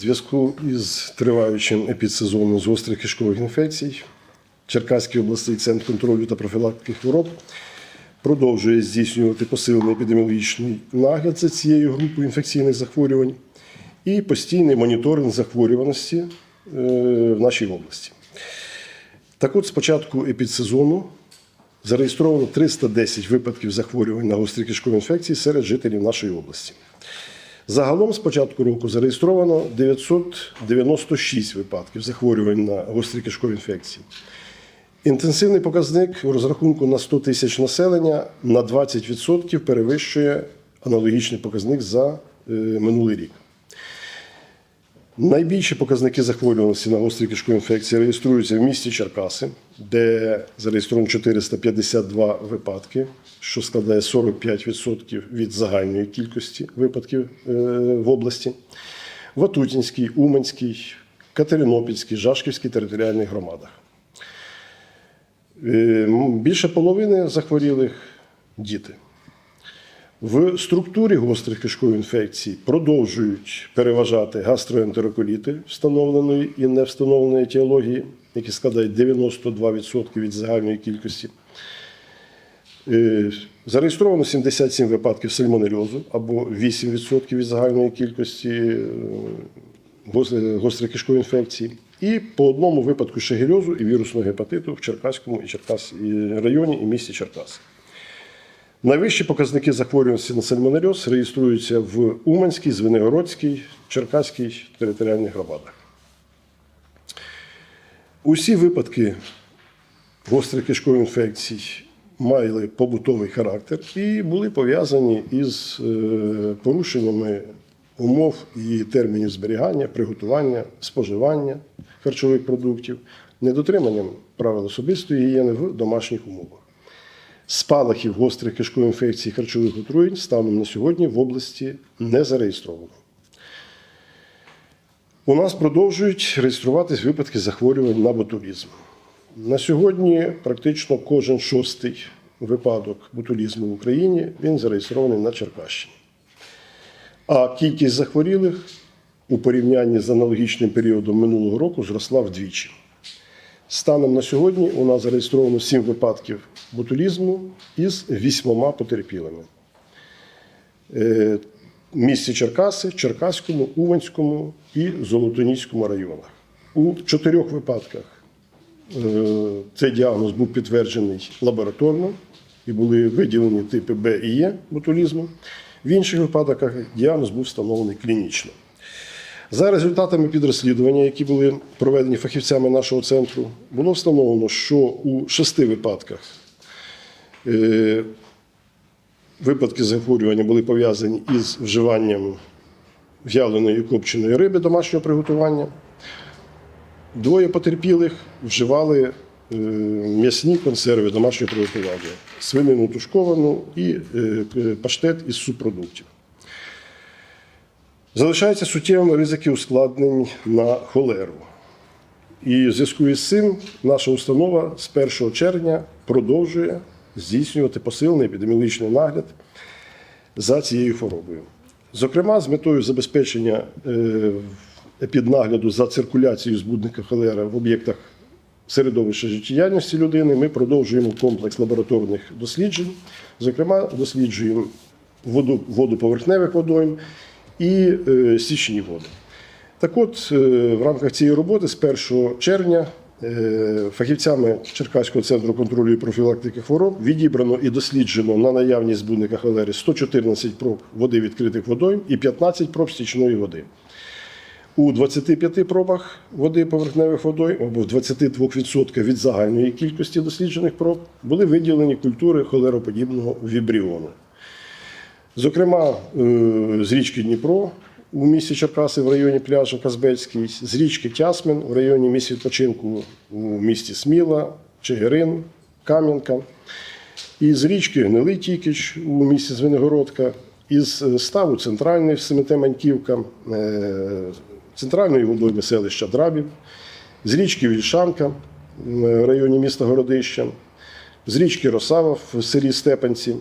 Зв'язку із триваючим епідсезоном з гострих кишкових інфекцій Черкаський обласний центр контролю та профілактики хвороб продовжує здійснювати посилений епідеміологічний нагляд за цією групою інфекційних захворювань і постійний моніторинг захворюваності е, в нашій області. Так от, з початку епідсезону зареєстровано 310 випадків захворювань на гострі кишкові інфекції серед жителів нашої області. Загалом з початку року зареєстровано 996 випадків захворювань на гострі кишкові інфекції. Інтенсивний показник у розрахунку на 100 тисяч населення на 20% перевищує аналогічний показник за е, минулий рік. Найбільші показники захворюваності на гострі кишкові інфекції реєструються в місті Черкаси, де зареєстровано 452 випадки, що складає 45% від загальної кількості випадків е, в області. Ватутінській, Уманській, Катеринопільській, Жашківській територіальних громадах. Е, Більше половини захворілих діти. В структурі гострих кишкових інфекцій продовжують переважати гастроентероколіти встановленої і не встановленої етіології, які складають 92% від загальної кількості. Е, Зареєстровано 77 випадків сальмонельозу або 8% від загальної кількості е, гострих кишкових інфекцій. І по одному випадку шегельозу і вірусного гепатиту в Черкаському і Черкас районі і місті Черкас. Найвищі показники захворюваності на сальмонельоз реєструються в Уманській, Звенигородській, Черкаській територіальних громадах. Усі випадки гострих кишкових інфекцій мали побутовий характер і були пов'язані із е, порушеннями умов і термінів зберігання, приготування, споживання харчових продуктів, недотриманням правил особистої гігієни в домашніх умовах. Спалахів гострих кишкових інфекцій харчових отруєнь станом на сьогодні в області не зареєстровано. У нас продовжують реєструватись випадки захворювань на ботулізм. На сьогодні практично кожен шостий випадок ботулізму в Україні він зареєстрований на Черкащині. А кількість захворілих у порівнянні з аналогічним періодом минулого року зросла вдвічі. Станом на сьогодні у нас зареєстровано 7 випадків ботулізму із 8 потерпілими. Е, В місті Черкаси, Черкаському, Уванському і Золотоніському районах. У чотирьох випадках е, цей діагноз був підтверджений лабораторно і були виділені типи Б і Е ботулізму. В інших випадках діагноз був встановлений клінічно. За результатами підрозслідування, які були проведені фахівцями нашого центру, було встановлено, що у шести випадках е, випадки захворювання були пов'язані із вживанням в'яленої і копченої риби домашнього приготування. Двоє потерпілих вживали е, м'ясні консерви домашнього приготування, свинину тушковану і е, паштет із субпродуктів. Залишаються суттєвими ризики ускладнень на холеру. І в зв'язку із цим наша установа з 1 червня продовжує здійснювати посилений епідеміологічний нагляд за цією хворобою. Зокрема, з метою забезпечення е, епіднагляду за циркуляцією збудника холера в об'єктах середовища життєдіяльності людини, ми продовжуємо комплекс лабораторних досліджень. Зокрема, досліджуємо воду, воду поверхневих водойм і е, стічні води. Так от, е, в рамках цієї роботи з 1 червня е, фахівцями Черкаського центру контролю і профілактики хвороб відібрано і досліджено на наявність збудника холери 114 проб води відкритих водойм і 15 проб стічної води. У 25 пробах води поверхневих водойм або в 22% від загальної кількості досліджених проб були виділені культури холероподібного вібріону. Зокрема, е, з річки Дніпро у місті Черкаси в районі пляжу Казбецький, з річки Тясмин в районі місця відпочинку у місті Сміла, Чигирин, Кам'янка, і з річки Гнилий Тікіч у місті Звенигородка, із е, ставу Центральний в Семете Маньківка, е, центральної водойми селища Драбів, з річки Вільшанка в районі міста Городища, з річки Росава в селі Степанці.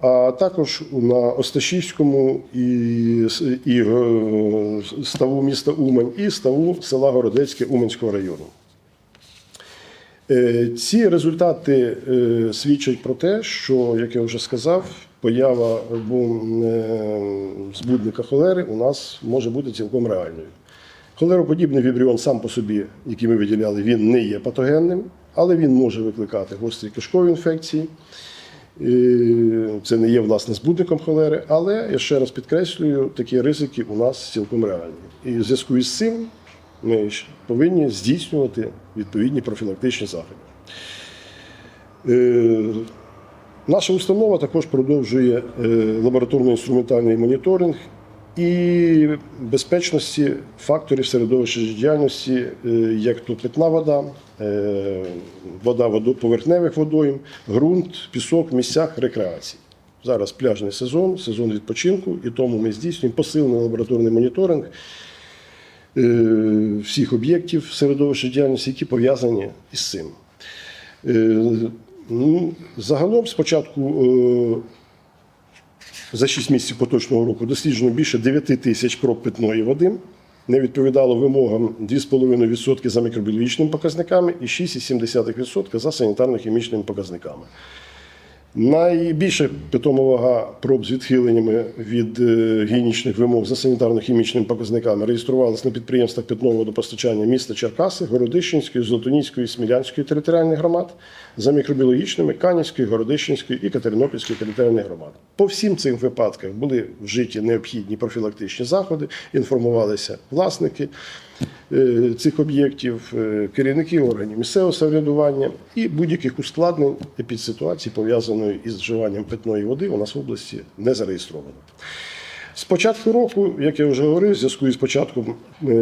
А також на Осташівському і, і е, ставу міста Умань, і ставу села Городецьке Уманського району. Е, Ці результати е, свідчать про те, що, як я вже сказав, поява збудника холери у нас може бути цілком реальною. Холероподібний вібріон сам по собі, який ми виділяли, він не є патогенним, але він може викликати гострі кишкові інфекції. Це не є власне збудником холери, але я ще раз підкреслюю, такі ризики у нас цілком реальні. І в зв'язку із цим ми повинні здійснювати відповідні профілактичні заходи. Е, Наша установа також продовжує е, лабораторно-інструментальний моніторинг і безпечності факторів середовища діяльності, е, як то питна вода, е, вода поверхневих водойм, ґрунт, пісок в місцях рекреації. Зараз пляжний сезон, сезон відпочинку, і тому ми здійснюємо посилений лабораторний моніторинг е, всіх об'єктів середовища діяльності, які пов'язані із цим. Ну, загалом спочатку за 6 місяців поточного року досліджено більше 9 тисяч проб питної води. Не відповідало вимогам 2,5% за мікробіологічними показниками і 6,7% за санітарно-хімічними показниками. Найбільша питома вага проб з відхиленнями від е, гігієнічних вимог за санітарно-хімічними показниками реєструвалися на підприємствах питного водопостачання міста Черкаси, Городищенської, Золотоніської, Смілянської територіальних громад за мікробіологічними Канівської, Городищенської і Катеринопільської територіальних громад. По всім цим випадках були вжиті необхідні профілактичні заходи, інформувалися власники цих об'єктів, е, керівники органів місцевого самоврядування і будь-яких ускладнень епідситуації, пов'язаної із вживанням питної води, у нас в області не зареєстровано. З початку року, як я вже говорив, в зв'язку із початком е,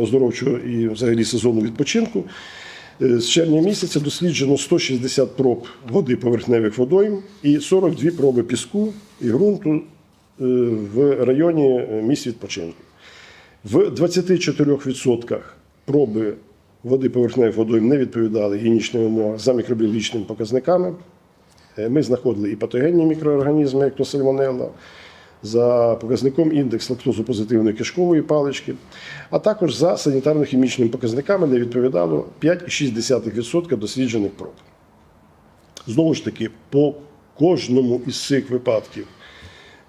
оздоровчого і взагалі сезону відпочинку, е, з червня місяця досліджено 160 проб води поверхневих водойм і 42 проби піску і ґрунту е, в районі е, місць відпочинку. В 24% проби води поверхневих водойм не відповідали гігієнічним вимогам за мікробіологічними показниками. Е, Ми знаходили і патогенні мікроорганізми, як то сальмонелла, за показником індекс лактозопозитивної кишкової палички, а також за санітарно-хімічними показниками не відповідало 5,6% досліджених проб. Знову ж таки, по кожному із цих випадків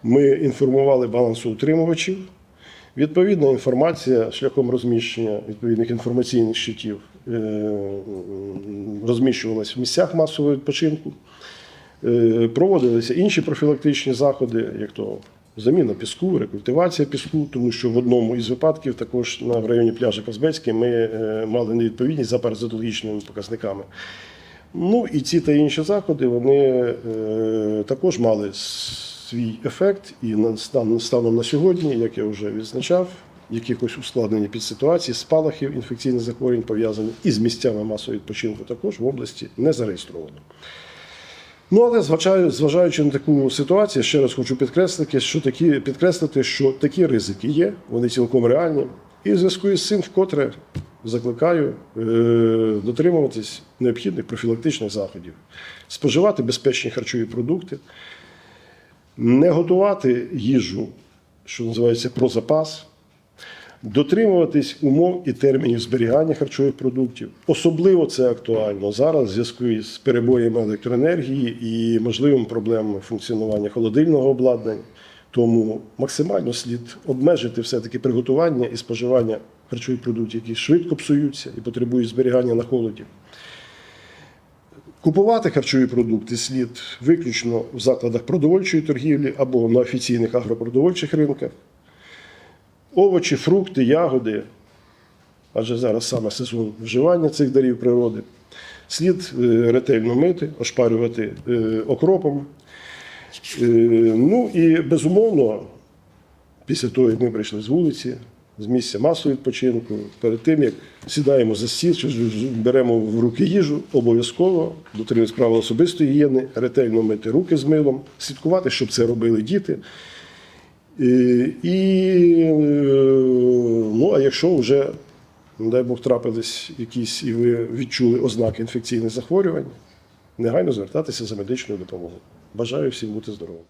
ми інформували балансоутримувачів. Відповідна інформація шляхом розміщення відповідних інформаційних щитів е, розміщувалась в місцях масового відпочинку. Е, Проводилися інші профілактичні заходи, як то заміна піску, рекультивація піску, тому що в одному із випадків, також в районі пляжа Казбецький, ми е, мали невідповідність за паразитологічними показниками. Ну і ці та інші заходи вони також мали свій ефект, і станом на сьогодні, як я вже відзначав, якихось ускладнень під ситуації, спалахів інфекційних захворювань пов'язаних із місцями масового відпочинку також в області не зареєстровано. Ну, але зважаючи на таку ситуацію, ще раз хочу підкреслити, що такі, підкреслити, що такі ризики є, вони цілком реальні. І в зв'язку із цим вкотре закликаю е, дотримуватись необхідних профілактичних заходів, споживати безпечні харчові продукти, не готувати їжу, що називається про запас, дотримуватись умов і термінів зберігання харчових продуктів. Особливо це актуально зараз в зв'язку із перебоями електроенергії і можливими проблемами функціонування холодильного обладнання. Тому максимально слід обмежити все-таки приготування і споживання харчових продуктів, які швидко псуються і потребують зберігання на холоді. Купувати харчові продукти слід виключно в закладах продовольчої торгівлі або на офіційних агропродовольчих ринках. Овочі, фрукти, ягоди, адже зараз саме сезон вживання цих дарів природи. Слід е, ретельно мити, ошпарювати е, окропом. Е, Ну і безумовно, після того, як ми прийшли з вулиці, з місця масового відпочинку, перед тим, як сідаємо за стіл, чи беремо в руки їжу, обов'язково дотримуємось правил особистої гігієни, ретельно мити руки з милом, слідкувати, щоб це робили діти. І е, ну, а якщо вже, не дай Бог, трапились якісь і ви відчули ознаки інфекційних захворювань, негайно звертатися за медичною допомогою. Бажаю всім бути здоровими.